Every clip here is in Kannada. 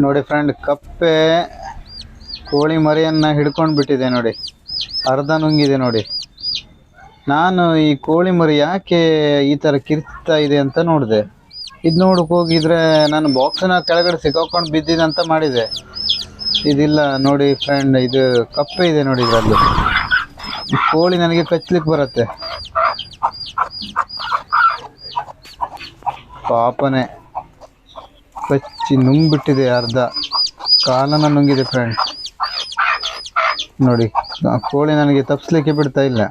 ನೋಡಿ ಫ್ರೆಂಡ್ ಕಪ್ಪೆ ಕೋಳಿ ಮರಿಯನ್ನ ಹಿಡ್ಕೊಂಡು ಬಿಟ್ಟಿದೆ ನೋಡಿ. ಅರ್ಧ ನುಂಗಿದೆ ನೋಡಿ. ನಾನು ಈ ಕೋಳಿ ಮರಿ ಯಾಕೆ ಈ ಥರ ಕಿರ್ತಾ ಇದೆ ಅಂತ ನೋಡಿದೆ. ಇದು ನೋಡಕ್ಕೆ ಹೋಗಿದ್ರೆ ನಾನು ಬಾಕ್ಸ್ನ ಕೆಳಗಡೆ ಸಿಕ್ಕಾಕೊಂಡು ಬಿದ್ದಿದೆ ಅಂತ ಮಾಡಿದೆ. ಇದಿಲ್ಲ ನೋಡಿ ಫ್ರೆಂಡ್ ಇದು ಕಪ್ಪೆ ಇದೆ ನೋಡಿ ಇದರಲ್ಲಿ. ಕೋಳಿ ನನಗೆ ಕಚ್ಚಲಿಕ್ಕೆ ಬರುತ್ತೆ. ಪಾಪನೆ. ಕಚ್ಚಿ ನುಂಗ್ಬಿಟ್ಟಿದೆ ಅರ್ಧ. ಕಾಲನ್ನ ನುಂಗಿದೆ ಫ್ರೆಂಡ್ ನೋಡಿ ಕೋಳಿ ನನಗೆ ತಪ್ಪಿಸ್ಲಿಕ್ಕೆ ಬಿಡ್ತಾ ಇಲ್ಲ.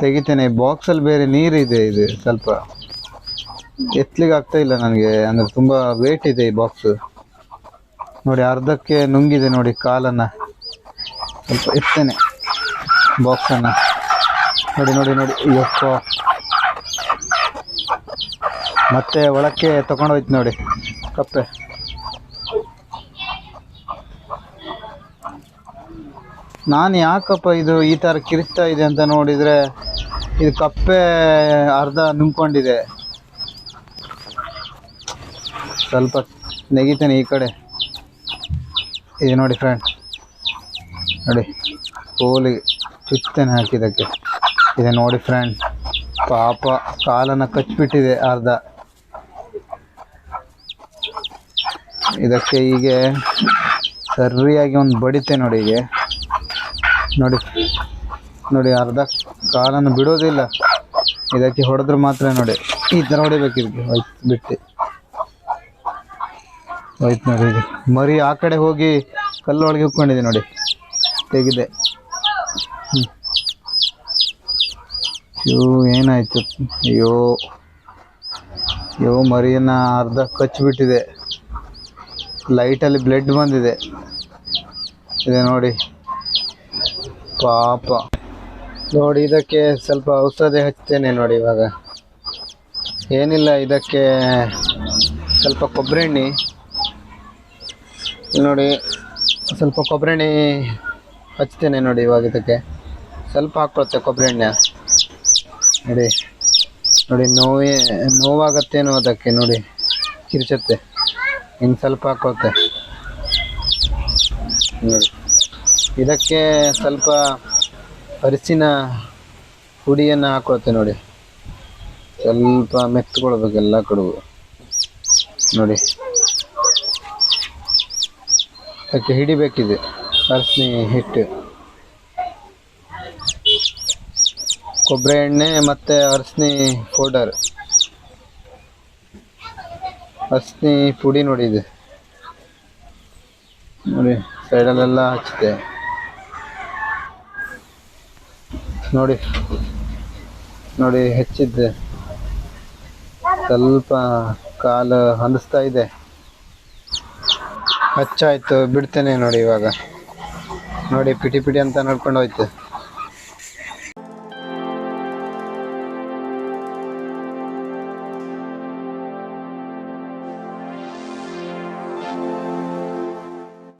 ತೆಗಿತೇನೆ ಬಾಕ್ಸಲ್ಲಿ ಬೇರೆ ನೀರಿದೆ ಇದು ಸ್ವಲ್ಪ. ಎತ್ಲಿಕ್ಕೆ ಆಗ್ತಾ ಇಲ್ಲ ನನಗೆ, ಅಂದರೆ ತುಂಬ ವೇಟ್ ಇದೆ ಈ ಬಾಕ್ಸ್ ನೋಡಿ, ಅರ್ಧಕ್ಕೆ ನುಂಗಿದೆ ನೋಡಿ ಕಾಲನ್ನು. ಸ್ವಲ್ಪ ಎತ್ತೇನೆ ಬಾಕ್ಸನ್ನು ನೋಡಿ ನೋಡಿ ನೋಡಿ, ಅಯ್ಯಪ್ಪ. ಮತ್ತೆ ಒಳಕ್ಕೆ ತಗೊಂಡೋಯ್ತು ನೋಡಿ, ಕಪ್ಪೆ. ನಾನು ಯಾಕಪ್ಪ ಇದು ಈ ಥರ ಕಿರಿಸ್ತಾ ಇದೆ ಅಂತ ನೋಡಿದರೆ ಇದು ಕಪ್ಪೆ ಅರ್ಧ ನುಂಗ್ಕೊಂಡಿದೆ. ಸ್ವಲ್ಪ ನೆಗಿತೇನೆ ಈ ಕಡೆ. ಇದು ನೋಡಿ ಫ್ರೆಂಡ್ ನೋಡಿ ಕೋಲಿ ಚುಚ್ಚನೆ ಹಾಕಿದ್ದಕ್ಕೆ. ಇದೆ ನೋಡಿ ಫ್ರೆಂಡ್ ಪಾಪ ಕಾಲನ್ನು ಕಚ್ಚಿಬಿಟ್ಟಿದೆ ಅರ್ಧ. ಇದಕ್ಕೆ ಹೀಗೆ ಸರಿಯಾಗಿ ಒಂದು ಬಡಿತೆ ನೋಡಿ ಹೀಗೆ. ನೋಡಿ ನೋಡಿ ಅರ್ಧ ಕಾಲನ್ನು ಬಿಡೋದಿಲ್ಲ. ಇದಕ್ಕೆ ಹೊಡೆದ್ರೆ ಮಾತ್ರ ನೋಡಿ. ಈ ಥರ ಹೊಡಿಬೇಕು ಇದಕ್ಕೆ. ಹೋಯ್ತು, ಬಿಟ್ಟು. ಹೋಯ್ತು ನೋಡಿ ಇದು ಮರಿ ಆ ಕಡೆ ಹೋಗಿ ಕಲ್ಲು ಒಳಗೆ ಉಕ್ಕೊಂಡಿದೆ ನೋಡಿ. ತೆಗಿದೆ. ಹ್ಞೂ ಅಯ್ಯೋ ಏನಾಯ್ತು? ಅಯ್ಯೋ. ಅಯ್ಯೋ ಮರಿಯನ್ನು ಅರ್ಧ ಕಚ್ಚಿಬಿಟ್ಟಿದೆ ಲೈಟಲ್ಲಿ ಬ್ಲಡ್ ಬಂದಿದೆ. ಇದೆ ನೋಡಿ. ಪಾಪ. ನೋಡಿ, ಇದಕ್ಕೆ ಸ್ವಲ್ಪ ಔಷಧಿ ಹಚ್ತೇನೆ ನೋಡಿ ಇವಾಗ. ಏನಿಲ್ಲ, ಇದಕ್ಕೆ ಸ್ವಲ್ಪ ಕೊಬ್ಬರಿ ಎಣ್ಣೆ. ನೋಡಿ, ಸ್ವಲ್ಪ ಕೊಬ್ಬರಿ ಎಣ್ಣೆ ಹಚ್ತೇನೆ ನೋಡಿ ಇವಾಗ ಇದಕ್ಕೆ. ಸ್ವಲ್ಪ ಹಾಕ್ಕೊಳುತ್ತೆ ಕೊಬ್ಬರಿ ಎಣ್ಣೆ. ನೋಡಿ. ನೋಡಿ, ನೋವೇ, ನೋವಾಗತ್ತೇನೋ ಅದಕ್ಕೆ ನೋಡಿ. ಕಿರ್ಚುತ್ತೆ. ಇನ್ನು ಸ್ವಲ್ಪ ಹಾಕೋತೆ ನೋಡಿ. ಇದಕ್ಕೆ ಸ್ವಲ್ಪ ಅರಿಶಿನ ಪುಡಿಯನ್ನು ಹಾಕೋತೆ ನೋಡಿ. ಸ್ವಲ್ಪ ಮೆತ್ಕೊಳ್ಬೇಕು ಎಲ್ಲ ಕಡೆಗೂ. ನೋಡಿ. ಅದಕ್ಕೆ ಹಿಡಿಬೇಕಿದೆ. ಅರಿಶಿನ ಹಿಟ್ಟು. ಕೊಬ್ಬರಿ ಎಣ್ಣೆ ಮತ್ತು ಅರಿಶಿನ ಪೌಡರ್ ಅರಿಶಿನ ಪುಡಿ ನೋಡಿ ಇದು. ನೋಡಿ ಸೈಡಲ್ಲೆಲ್ಲ ಹಚ್ಚಿದೆ. ನೋಡಿ ನೋಡಿ ಹೆಚ್ಚಿದ್ದೆ ಸ್ವಲ್ಪ ಕಾಲು ಹಂದಿಸ್ತಾ ಇದೆ. ಹಚ್ಚಾಯ್ತು, ಬಿಡ್ತೇನೆ ನೋಡಿ ಇವಾಗ. ನೋಡಿ, ಪಿಟಿ ಪಿಟಿ ಅಂತ ನಡ್ಕೊಂಡು ಹೋಯ್ತು